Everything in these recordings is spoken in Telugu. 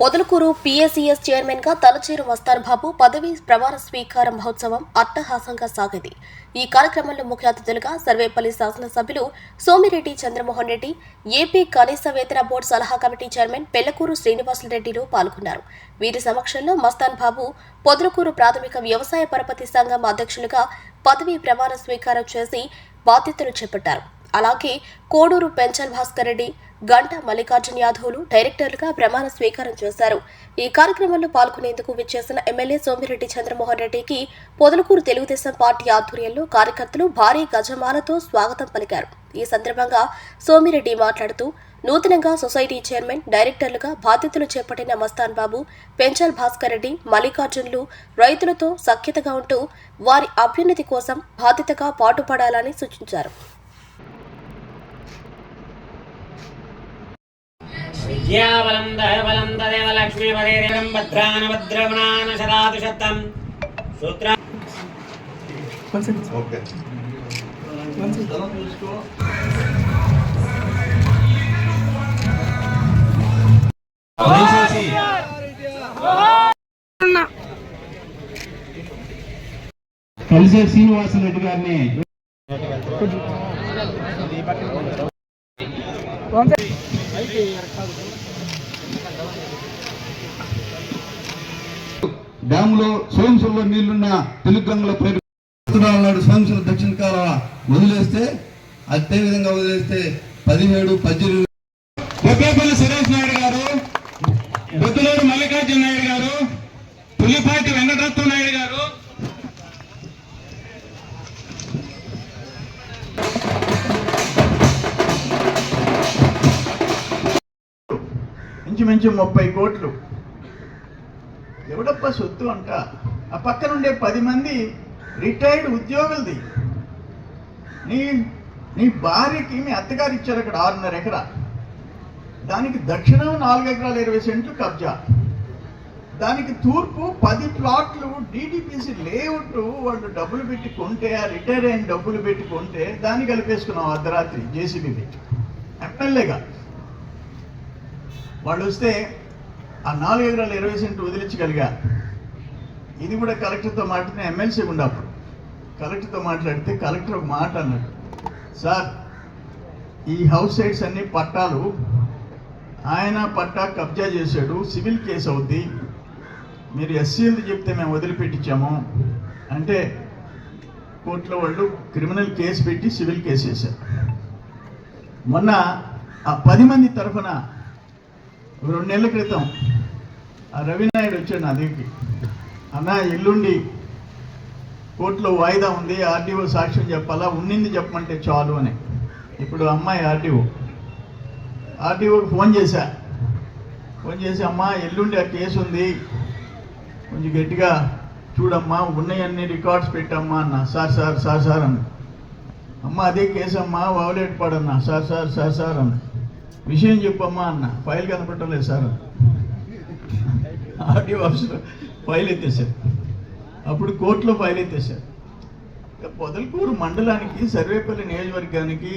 పొదలకూరు పీఎస్ఈఎస్ చైర్మన్గా తలచేరు మస్తాన్ బాబు పదవీ ప్రమాణ స్వీకార మహోత్సవం అట్టహాసంగా సాగింది. ఈ కార్యక్రమంలో ముఖ్య అతిథులుగా సర్వేపల్లి శాసనసభ్యులు సోమిరెడ్డి చంద్రమోహన్ రెడ్డి ఏపీ కనీస వేతన బోర్డు సలహా కమిటీ చైర్మన్ పెళ్ళకూరు శ్రీనివాసులరెడ్డిలు పాల్గొన్నారు. వీరి సమక్షంలో మస్తాన్ బాబు పొదలకూరు ప్రాథమిక వ్యవసాయ పరపతి సంఘం అధ్యక్షులుగా పదవీ ప్రమాణ స్వీకారం చేసి బాధ్యతలు చేపట్టారు. అలాగే కోడూరు పెంచల్ భాస్కర్ రెడ్డి గంట మల్లికార్జున యాదవ్లు డైరెక్టర్లుగా ప్రమాణ స్వీకారం చేశారు. ఈ కార్యక్రమంలో పాల్గొనేందుకు విచ్చేసిన ఎమ్మెల్యే సోమిరెడ్డి చంద్రమోహన్ రెడ్డికి పొదలకూరు తెలుగుదేశం పార్టీ ఆధ్వర్యంలో కార్యకర్తలు భారీ గజమాలతో స్వాగతం పలికారు. ఈ సందర్భంగా సోమిరెడ్డి మాట్లాడుతూ నూతనంగా సొసైటీ చైర్మన్ డైరెక్టర్లుగా బాధ్యతలు చేపట్టిన మస్తాన్ బాబు పెంచల్ భాస్కర్ రెడ్డి మల్లికార్జునులు రైతులతో సఖ్యతగా ఉంటూ వారి అభ్యున్నతి కోసం బాధ్యతగా పాటుపడాలని సూచించారు. విద్యాబలం దయబలం తదేవ లక్ష్మీపదేవం భద్రాన భద్రగుణాన శరాదు శతం సూత్ర ఓకే దయచేసి కలిసే శ్రీనివాసరెడ్డి గారిని. డ్యాములో సోంసుల్లో నీళ్ళున్న తెలుగంగలో నాడు సోంసుల దక్షిణ కాలువ వదిలేస్తే అదే విధంగా వదిలేస్తే పదిహేడు పద్దెనిమిది బొబ్బేపల్లి సురేష్ నాయుడు గారు బొద్దులూరు మల్లికార్జున నాయుడు గారు పులిపాటి వెంకటరత్న నాయుడు గారు నుంచి ముప్పై కోట్లు. ఎవడప్ప సొత్తు అంట? ఆ పక్కన ఉండే పది మంది రిటైర్డ్ ఉద్యోగులది. నీ నీ భార్యకి మీ అత్తగారు ఇచ్చారు అక్కడ ఆరున్నర ఎకరా. దానికి దక్షిణం నాలుగు ఎకరాల ఇరవై సెంట్లు కబ్జా. దానికి తూర్పు పది ప్లాట్లు డిటిపిసి లేఅవుట్ వాళ్ళు డబ్బులు పెట్టి కొంటే ఆ రిటైర్ అయిన డబ్బులు పెట్టి కొంటే దాన్ని కలిపేసుకున్నాం అర్ధరాత్రి జేసీబీ పెట్టి ఎమ్మెల్యేగా వాళ్ళు వస్తే ఆ నాలుగు ఎకరాలు ఇరవై సెంట్లు వదిలించగలిగా. ఇది కూడా కలెక్టర్తో మాట్లాడిన ఎమ్మెల్సీ ఉండప్పుడు కలెక్టర్తో మాట్లాడితే కలెక్టర్ ఒక మాట అన్నాడు. సార్ ఈ హౌస్ సైట్స్ అన్ని పట్టాలు ఆయన పట్టా కబ్జా చేశాడు సివిల్ కేసు అవుద్ది. మీరు ఎస్సీలది చెప్తే మేము వదిలిపెట్టించాము. అంటే కోర్టులో వాళ్ళు క్రిమినల్ కేసు పెట్టి సివిల్ కేసు వేశారు మొన్న ఆ పది మంది తరఫున రెండు నెలల క్రితం ఆ రవినాయుడు వచ్చాడు నా దగ్గరికి. అన్న ఎల్లుండి కోర్టులో వాయిదా ఉంది ఆర్డీఓ సాక్ష్యం చెప్పాలా? ఉన్నింది చెప్పమంటే చాలు అని. ఇప్పుడు అమ్మాయి ఆర్డీఓ. ఆర్డీఓకి ఫోన్ చేశా. ఫోన్ చేసి అమ్మా ఎల్లుండి ఆ కేసు ఉంది. కొంచెం గట్టిగా చూడమ్మా ఉన్నాయన్ని రికార్డ్స్ పెట్టమ్మా అన్న. సార్ సార్ సార్ సార్ అన్న. అమ్మ అదే కేసు అమ్మా వావులేట్ సార్ సార్ సార్ సార్ అన్న. విషయం చెప్పమ్మా అన్న. ఫైల్ కనపడలేదు సార్. ఆర్డీఓ ఆఫీసర్ ఫైల్ ఎత్తేసారు అప్పుడు కోర్టులో ఫైల్ ఎత్తేసారు ఇక పొదలకూరు మండలానికి సర్వేపల్లి నియోజకవర్గానికి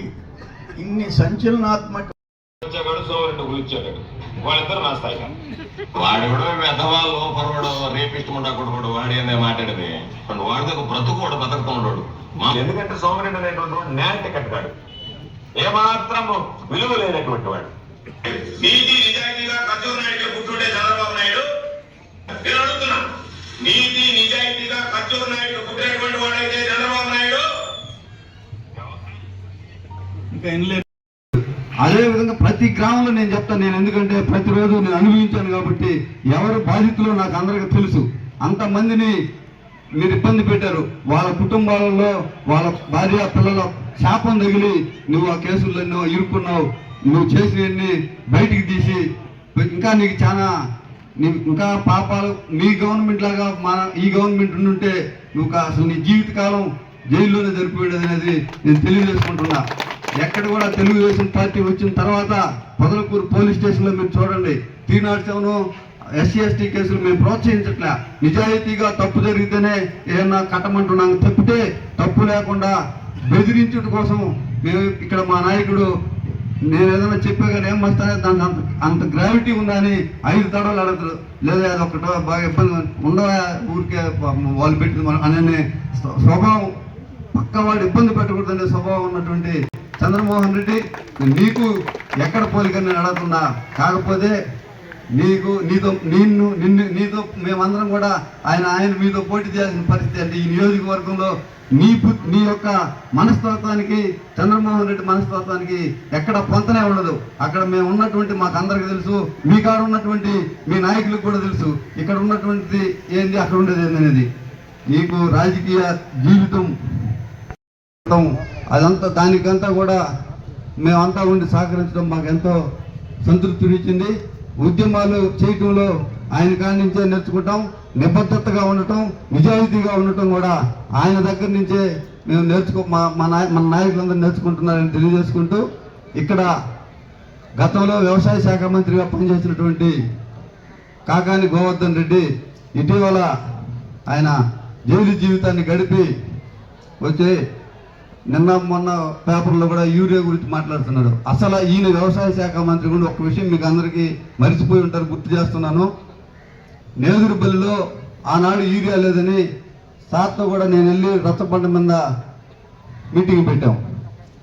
ఇన్ని సంచలనాత్మక వచ్చాడు వాళ్ళిద్దరు నా స్థాయి వాడు కూడా మెదవాళ్ళు పరవాడు రేపిస్ట్ ఉండకూడదు వాడు వాడి అనే మాట్లాడేది? వాడితో ఒక బ్రతుకు కూడా బతుకుతున్నాడు ఉండడు. ఎందుకంటే సోమరెడ్డి అనేటువంటి వాడు టికెట్ కాడు. ఏమాత్రం విలువ లేనటువంటి వాడు. నీతి నిజాయితీగా కచ్చూరు నాయుడు పుట్టుండే చంద్రబాబు నాయుడు నేను అడుగుతున్నా. నీతి నిజాయితీగా కచ్చూరు నాయుడు పుట్టినటువంటి వాడైతే చంద్రబాబు నాయుడు? ఇంకా ఏం లేదు. అదే విధంగా ప్రతి గ్రామంలో నేను చెప్తాను నేను ఎందుకంటే ప్రతిరోజు నేను అనుభవించాను కాబట్టి ఎవరు బాధితులో నాకు అందరికీ తెలుసు. అంతమందిని మీరు ఇబ్బంది పెట్టారు. వాళ్ళ కుటుంబాలలో వాళ్ళ భార్య పిల్లల శాపం తగిలి నువ్వు ఆ కేసుల్లో ఇరుక్కున్నావు. నువ్వు చేసినవన్నీ బయటికి తీసి ఇంకా నీకు చాలా నీ ఇంకా పాపాలు నీ గవర్నమెంట్ లాగా మన ఈ గవర్నమెంట్ ఉంటే నువ్వు అసలు నీ జీవితకాలం జైల్లోనే జరిపోయేది అనేది నేను తెలియజేసుకుంటున్నా. ఎక్కడ కూడా తెలుగుదేశం పార్టీ వచ్చిన తర్వాత పొదలకూరు పోలీస్ స్టేషన్లో మీరు చూడండి. Three not seven SC ST కేసులు మేము ప్రోత్సహించట్లే. నిజాయితీగా తప్పు జరిగితేనే ఏమన్నా కట్టమంటున్నాం తప్పితే తప్పు లేకుండా బెదిరించడం కోసం మేము ఇక్కడ మా నాయకుడు నేను ఏదైనా చెప్పే కానీ ఏం మస్తానే దానికి అంత అంత గ్రావిటీ ఉందని ఐదు తడవలు అడుగుతారు. లేదా అది ఒకటో బాగా ఇబ్బంది ఉండవా ఊరికే వాళ్ళు పెట్టింది మనం అనే స్వభావం. పక్క వాళ్ళు ఇబ్బంది పెట్టకూడదనే స్వభావం ఉన్నటువంటి చంద్రమోహన్ రెడ్డి నీకు ఎక్కడ పోలికని నేను అడుగుతున్నా కాకపోతే నీకు నీతో నిన్ను నిన్ను నీతో మేమందరం కూడా ఆయన ఆయన మీతో పోటీ చేయాల్సిన పరిస్థితి అంటే ఈ నియోజకవర్గంలో నీ నీ యొక్క మనస్తత్వానికి చంద్రమోహన్ రెడ్డి మనస్తత్వానికి ఎక్కడ పొంతనే ఉండదు. అక్కడ మేము ఉన్నటువంటి మాకు అందరికి తెలుసు మీ కాడ ఉన్నటువంటి మీ నాయకులకు కూడా తెలుసు. ఇక్కడ ఉన్నటువంటిది ఏంది అక్కడ ఉండేది ఏంది అనేది. నీకు రాజకీయ జీవితం అదంతా దానికంతా కూడా మేమంతా ఉండి సహకరించడం మాకు ఎంతో సంతృప్తినిచ్చింది. ఉద్యమాలు చేయటంలో ఆయన కాడి నుంచే నేర్చుకుంటాం నిబద్ధతగా ఉండటం నిజాయితీగా ఉండటం కూడా ఆయన దగ్గర నుంచే మేము నేర్చుకో మా మా నాయ మన నాయకులందరూ నేర్చుకుంటున్నారని తెలియజేసుకుంటూ ఇక్కడ గతంలో వ్యవసాయ శాఖ మంత్రిగా పనిచేసినటువంటి కాకాని గోవర్ధన్ రెడ్డి ఇటీవల ఆయన జైలు జీవితాన్ని గడిపి వచ్చి నిన్న మొన్న పేపర్లో కూడా యూరియా గురించి మాట్లాడుతున్నాడు. అసలు ఈయన వ్యవసాయ శాఖ మంత్రి కూడా ఒక విషయం మీకు అందరికీ మరిచిపోయి ఉంటారు గుర్తు చేస్తున్నాను. నేదురుపల్లిలో ఆనాడు యూరియా లేదని సార్తో కూడా నేను వెళ్ళి రచ్చబండ మీద మీటింగ్ పెట్టాం.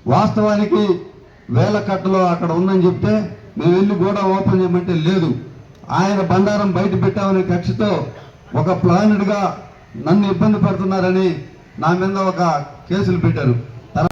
వాస్తవానికి వేల కట్టలో అక్కడ ఉందని చెప్తే మేము వెళ్ళి కూడా ఓపెన్ చేయమంటే లేదు. ఆయన బండారం బయట పెట్టామనే కక్షతో ఒక ప్లానెడ్గా నన్ను ఇబ్బంది పెడుతున్నారని నా మీద ఒక కేసులు పెట్టారు.